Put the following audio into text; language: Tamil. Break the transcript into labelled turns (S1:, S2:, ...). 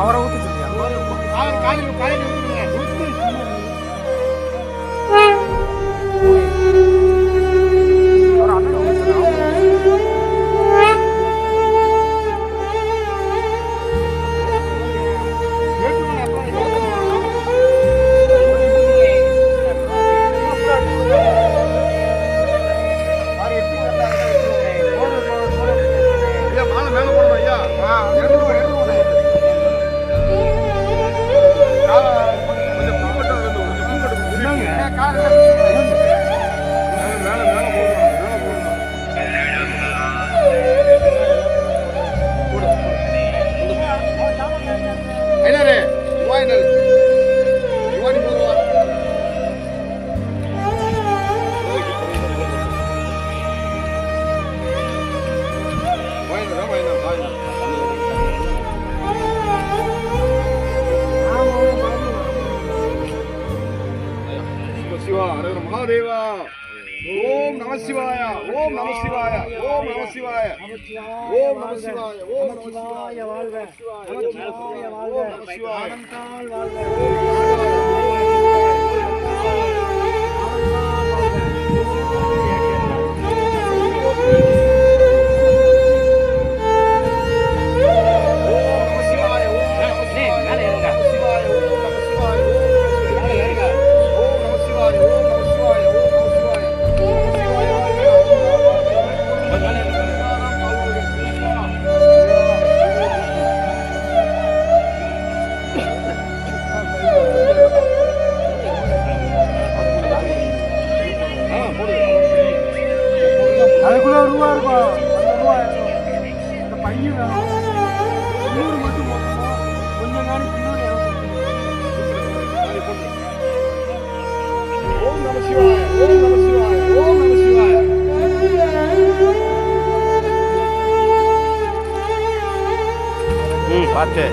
S1: அவரை ஊற்றி சொல்லியா
S2: காலையில் காலையில் महादेव। ओम नमः शिवाय, ओम नमः शिवाय, ओम नमः शिवाय।
S1: ओम नमः शिवाय,
S2: ओम नमः शिवाय, ओम नमः शिवाय, ओम नमः शिवाय।
S1: ஒரு ரூபா இருக்கும் ரூபா அந்த பையன் வேணும்
S2: இன்னொரு மட்டும்
S1: போடணும் கொஞ்சம் நாள் பின்னாடி
S2: ஓம் நம சிவாய ஓம் நம சிவாய ஓம் நம சிவாய.
S1: ம் பார்த்து.